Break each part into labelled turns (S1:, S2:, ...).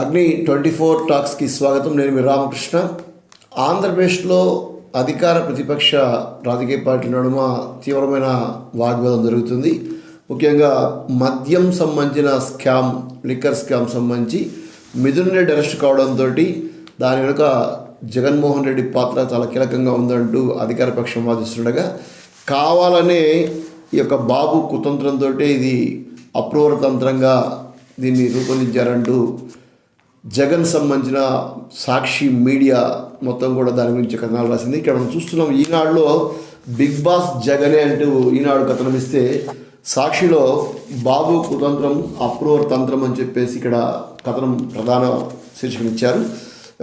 S1: అగ్ని twenty four టాక్స్కి స్వాగతం. నేను మీ రామకృష్ణ. ఆంధ్రప్రదేశ్లో అధికార ప్రతిపక్ష రాజకీయ పార్టీల నడుమ తీవ్రమైన వాగ్వాదం జరుగుతుంది. ముఖ్యంగా మద్యం సంబంధించిన స్కామ్ లిక్కర్ స్కామ్ సంబంధించి మిథున్ రెడ్డి అరెస్ట్ కావడంతో దాని వెనుక జగన్మోహన్ రెడ్డి పాత్ర చాలా కీలకంగా ఉందంటూ అధికార పక్షం వాదిస్తుండగా కావాలనే ఈ యొక్క బాబు కుతంత్రంతో ఇది అప్రూవర్ తంత్రంగా దీన్ని రూపొందించారంటూ జగన్ సంబంధించిన సాక్షి మీడియా మొత్తం కూడా దాని గురించి కథనాలు రాసింది. ఇక్కడ మనం చూస్తున్నాం ఈనాడులో బిగ్ బాస్ జగనే అంటూ ఈనాడు కథనం ఇస్తే సాక్షిలో బాబు కుతంత్రం అప్రూవర్ తంత్రం అని చెప్పేసి ఇక్కడ కథనం ప్రధాన శీర్షికను ఇచ్చారు.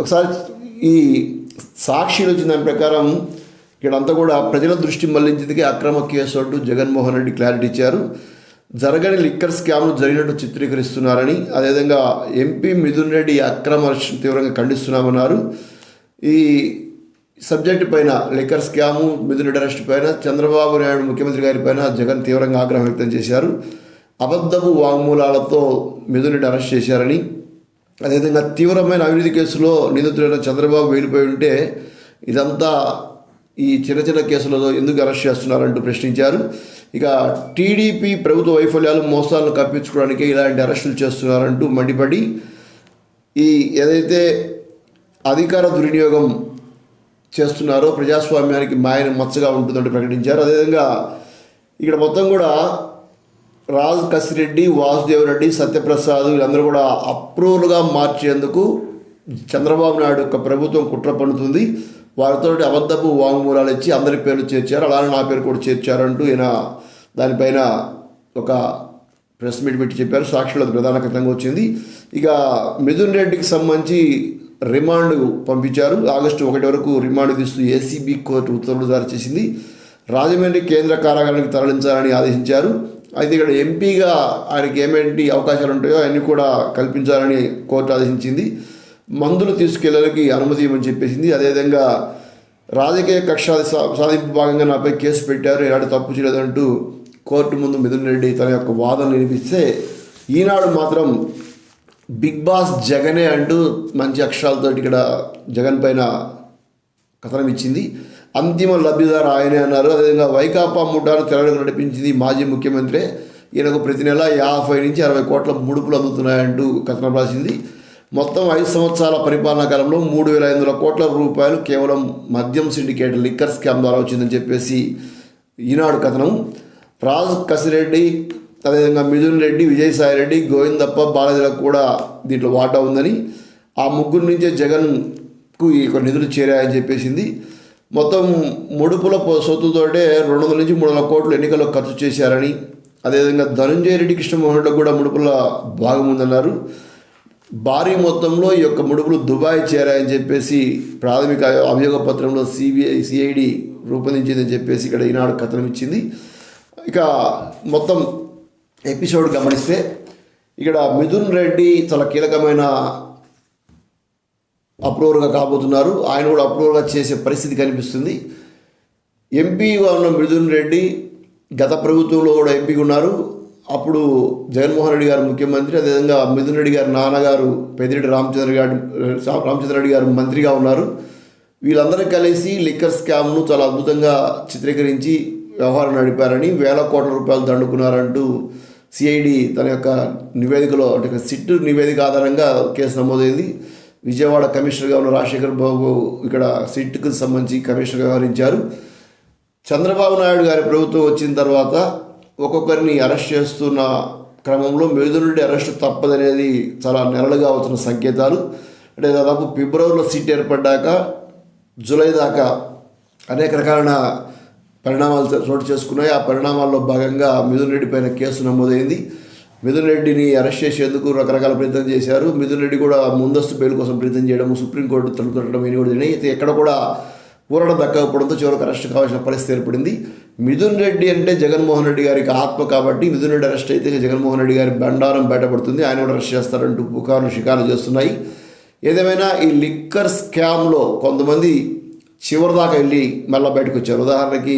S1: ఒకసారి ఈ సాక్షిలో వచ్చిన దాని ప్రకారం ఇక్కడంతా కూడా ప్రజల దృష్టి మళ్ళించేందుకే అక్రమ కేసు అంటూ జగన్మోహన్ రెడ్డి క్లారిటీ ఇచ్చారు. జరగని లిక్కర్ స్కామ్లు జరిగినట్టు చిత్రీకరిస్తున్నారని అదేవిధంగా ఎంపీ మిథున్ రెడ్డి అక్రమ తీవ్రంగా ఖండిస్తున్నామన్నారు. ఈ సబ్జెక్టు పైన liquor scam Mithun Reddy arrest పైన చంద్రబాబు నాయుడు ముఖ్యమంత్రి గారి పైన జగన్ తీవ్రంగా ఆగ్రహం వ్యక్తం చేశారు. అబద్ధపు వాంగ్మూలాలతో మిథున్ రెడ్డి అరెస్ట్ చేశారని అదేవిధంగా తీవ్రమైన అవినీతి కేసులో నిందితుడైన చంద్రబాబు వెళ్ళిపోయి ఉంటే ఇదంతా ఈ చిన్న చిన్న కేసులలో ఎందుకు అరెస్ట్ చేస్తున్నారంటూ ప్రశ్నించారు. ఇక టీడీపీ ప్రభుత్వ వైఫల్యాలు మోసాలను కప్పించుకోవడానికి ఇలాంటి అరెస్టులు చేస్తున్నారంటూ మండిపడి ఈ ఏదైతే అధికార దుర్వినియోగం చేస్తున్నారో ప్రజాస్వామ్యానికి మాయన మచ్చగా ఉంటుందంటూ ప్రకటించారు. అదేవిధంగా ఇక్కడ మొత్తం కూడా రాజ్ కసిరెడ్డి వాసుదేవరెడ్డి సత్యప్రసాద్ వీళ్ళందరూ కూడా అప్రూవల్గా మార్చేందుకు చంద్రబాబు నాయుడు యొక్క ప్రభుత్వం కుట్ర పన్నుతుంది. వారితో అబద్ధపు వాంగ్మూలాలు ఇచ్చి అందరి పేర్లు చేర్చారు. అలానే నా పేరు కూడా చేర్చారంటూ ఈయన దానిపైన ఒక ప్రెస్ మీట్ పెట్టి చెప్పారు. సాక్షులు అది ప్రధాన కథంగా వచ్చింది. ఇక మిథున్ రెడ్డికి సంబంధించి రిమాండ్ పంపించారు. ఆగస్టు ఒకటి వరకు రిమాండ్ తీస్తూ ఏసీబీ కోర్టు ఉత్తర్వులు జారీ చేసింది. రాజమండ్రి కేంద్ర కారాగారానికి తరలించాలని ఆదేశించారు. అయితే ఇక్కడ ఎంపీగా ఆయనకి ఏమేంటి అవకాశాలు ఉంటాయో అవన్నీ కూడా కల్పించాలని కోర్టు ఆదేశించింది. మందులు తీసుకెళ్ళడానికి అనుమతి ఇవ్వమని చెప్పేసింది. అదేవిధంగా రాజకీయ కక్ష సాధింపు భాగంగా నాపై కేసు పెట్టారు. ఎలాంటి తప్పు చేయలేదంటూ కోర్టు ముందు మిథున్ రెడ్డి తన యొక్క వాదన వినిపిస్తే ఈనాడు మాత్రం బిగ్ బాస్ జగనే అంటూ మంచి అక్షరాలతో ఇక్కడ జగన్ పైన కథనం ఇచ్చింది. అంతిమ లబ్ధిదారు ఆయనే అన్నారు. అదేవిధంగా వైకాపా ముఠాను తెలంగాణ నడిపించింది మాజీ ముఖ్యమంత్రి. ఈయనకు ప్రతి నెల యాభై నుంచి అరవై కోట్ల ముడుపులు అందుతున్నాయంటూ కథనం రాసింది. మొత్తం ఐదు సంవత్సరాల పరిపాలనా కాలంలో మూడు వేల ఐదు వందల కోట్ల రూపాయలు కేవలం మద్యం సిండికేట్ లిక్కర్ స్కామ్ ద్వారా వచ్చిందని చెప్పేసి ఈనాడు కథనం. రాజ్ కసిరెడ్డి అదేవిధంగా మిథున్ రెడ్డి విజయసాయి రెడ్డి గోవిందప్ప బాలాజీలకు కూడా దీంట్లో వాటా ఉందని. ఆ ముగ్గురు నుంచే జగన్కు ఈ యొక్క నిధులు చేరాయని చెప్పేసింది. మొత్తం ముడుపుల సొత్తుతోటే రెండు వందల నుంచి మూడు వందల కోట్లు ఎన్నికల్లో ఖర్చు చేశారని. అదేవిధంగా ధనుంజయ రెడ్డి కృష్ణమోహన్ రెడ్డి కూడా ముడుపుల భాగం ఉందన్నారు. భారీ మొత్తంలో ఈ యొక్క ముడుపులు దుబాయ్ చేరాయని చెప్పేసి ప్రాథమిక అభియోగ పత్రంలో సిబిఐ సిఐడి రూపొందించిందని చెప్పేసి ఇక్కడ ఈనాడు కథనం ఇచ్చింది. ఇక మొత్తం ఎపిసోడ్ గమనిస్తే ఇక్కడ మిథున్ రెడ్డి చాలా కీలకమైన అప్రూవర్గా కాబోతున్నారు. ఆయన కూడా అప్రూవర్గా చేసే పరిస్థితి కనిపిస్తుంది. ఎంపీగా ఉన్న మిథున్ రెడ్డి గత ప్రభుత్వంలో కూడా ఎంపీగా ఉన్నారు. అప్పుడు జగన్మోహన్ రెడ్డి గారు ముఖ్యమంత్రి అదేవిధంగా మిథున్ రెడ్డి గారు నాన్నగారు పెద్దిరెడ్డి రామచంద్ర గారు రామచంద్ర రెడ్డి గారు మంత్రిగా ఉన్నారు. వీళ్ళందరూ కలిసి లిక్కర్ స్కామ్ను చాలా అద్భుతంగా చిత్రీకరించి వ్యవహారం నడిపారని వేల కోట్ల రూపాయలు దండుకున్నారంటూ సిఐడి తన యొక్క నివేదికలో అంటే సిట్టు నివేదిక ఆధారంగా కేసు నమోదైంది. విజయవాడ కమిషనర్గా ఉన్న రాజశేఖర్ బాబు ఇక్కడ సిట్కు సంబంధించి కమిషనర్గా వ్యవహరించారు. చంద్రబాబు నాయుడు గారి ప్రభుత్వం వచ్చిన తర్వాత ఒక్కొక్కరిని అరెస్ట్ చేస్తున్న క్రమంలో మిథున్ నుండి అరెస్ట్ తప్పదనేది చాలా నెలలుగా అవుతున్న సంకేతాలు. అంటే దాదాపు ఫిబ్రవరిలో సీట్ ఏర్పడ్డాక జూలై దాకా అనేక రకాలైన పరిణామాలు చోటు చేసుకున్నాయి. ఆ పరిణామాల్లో భాగంగా మిథున్ రెడ్డి పైన కేసు నమోదైంది. మిథున్ రెడ్డిని అరెస్ట్ చేసేందుకు రకరకాల ప్రయత్నం చేశారు. మిథున్ రెడ్డి కూడా ముందస్తు బెయిల్ కోసం ప్రయత్నం చేయడం సుప్రీంకోర్టు తలుపు ఇవన్నీ కూడా జరిగినాయి. అయితే ఎక్కడ కూడా పూరణ దక్కకపోవడంతో చివరికి అరెస్ట్ కావాల్సిన పరిస్థితి ఏర్పడింది. మిథున్ రెడ్డి అంటే జగన్మోహన్ రెడ్డి గారికి ఆత్మ కాబట్టి మిథున్ రెడ్డి అరెస్ట్ అయితే జగన్మోహన్ రెడ్డి గారి బండారం బయటపడుతుంది. ఆయన కూడా అరెస్ట్ చేస్తారంటూ పుకార్లు షికార్లు చేస్తున్నాయి. ఏదేమైనా ఈ లిక్కర్ స్కామ్లో కొంతమంది చివరిదాకా వెళ్ళి మళ్ళీ బయటకు వచ్చారు. ఉదాహరణకి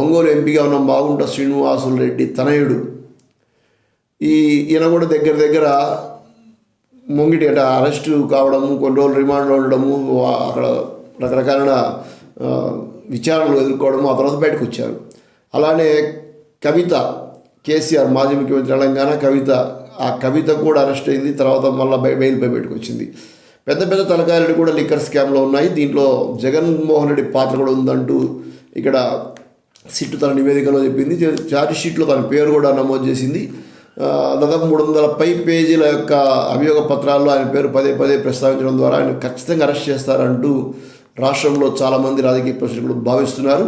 S1: ఒంగోలు ఎంపీగా ఉన్న మాగుంట శ్రీనివాసులు రెడ్డి తనయుడు. ఈ ఈయన కూడా దగ్గర దగ్గర ముంగిటి అట అరెస్టు కావడము కొన్ని రోజులు రిమాండ్లో ఉండడము అక్కడ రకరకాల విచారణలు ఎదుర్కోవడము ఆ తర్వాత బయటకు వచ్చారు. అలానే కవిత కేసీఆర్ మాజీ ముఖ్యమంత్రి తెలంగాణ కవిత ఆ కవిత కూడా అరెస్ట్ అయింది తర్వాత మళ్ళీ బెయిల్పై బయటకు వచ్చింది. పెద్ద పెద్ద తలకాయలు కూడా లిక్కర్ స్కామ్లో ఉన్నాయి. దీంట్లో జగన్మోహన్ రెడ్డి పాత్ర కూడా ఉందంటూ ఇక్కడ సిట్టు తన నివేదికలో చెప్పింది. ఛార్జ్ షీట్లో తన పేరు కూడా నమోదు చేసింది. దాదాపు మూడు వందల పై పేజీల యొక్క అభియోగ పత్రాల్లో ఆయన పేరు పదే పదే ప్రస్తావించడం ద్వారా ఆయన ఖచ్చితంగా అరెస్ట్ చేస్తారంటూ రాష్ట్రంలో చాలామంది రాజకీయ ప్రశ్నలు భావిస్తున్నారు.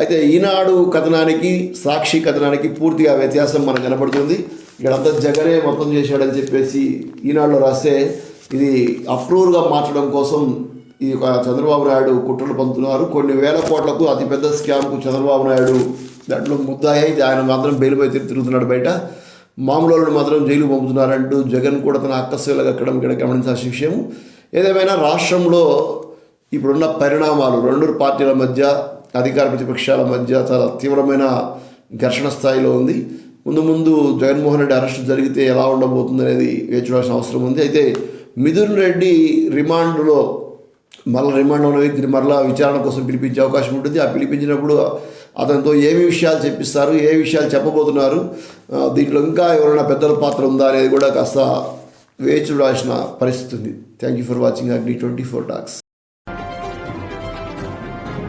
S1: అయితే ఈనాడు కథనానికి సాక్షి కథనానికి పూర్తిగా వ్యత్యాసం మనకు కనబడుతుంది. ఇక్కడంతా జగనే మొత్తం చేశాడని చెప్పేసి ఈనాడులో రాస్తే ఇది అప్రూవ్గా మార్చడం కోసం ఈ యొక్క చంద్రబాబు నాయుడు కుట్రలు పంపుతున్నారు. కొన్ని వేల కోట్లకు అతిపెద్ద స్కామ్కు చంద్రబాబు నాయుడు దాంట్లో ముద్దాయి. ఆయన మాత్రం బెయిల్పై తిరిగి తిరుగుతున్నాడు బయట. మామూలు మాత్రం జైలు పంపుతున్నారంటూ జగన్ కూడా తన అక్కస్సులుగా అక్కడ ఇక్కడ గమనించాల్సిన విషయం ఏదేమైనా రాష్ట్రంలో ఇప్పుడున్న పరిణామాలు రెండు పార్టీల మధ్య అధికార ప్రతిపక్షాల మధ్య చాలా తీవ్రమైన ఘర్షణ స్థాయిలో ఉంది. ముందు ముందు జగన్మోహన్ రెడ్డి అరెస్ట్ జరిగితే ఎలా ఉండబోతుంది అనేది వేచి చూడాల్సిన అవసరం ఉంది. అయితే మిథున్ రెడ్డి రిమాండ్లో మళ్ళీ రిమాండ్ ఉన్న వ్యక్తిని మరలా విచారణ కోసం పిలిపించే అవకాశం ఉంటుంది. ఆ పిలిపించినప్పుడు అతనితో ఏమి విషయాలు చెప్పిస్తారు ఏ విషయాలు చెప్పబోతున్నారు దీంట్లో ఇంకా ఎవరైనా పెద్దల పాత్ర ఉందా అనేది కూడా కాస్త వేచి చూడాల్సిన పరిస్థితి ఉంది. Thank you for watching Agni twenty four talks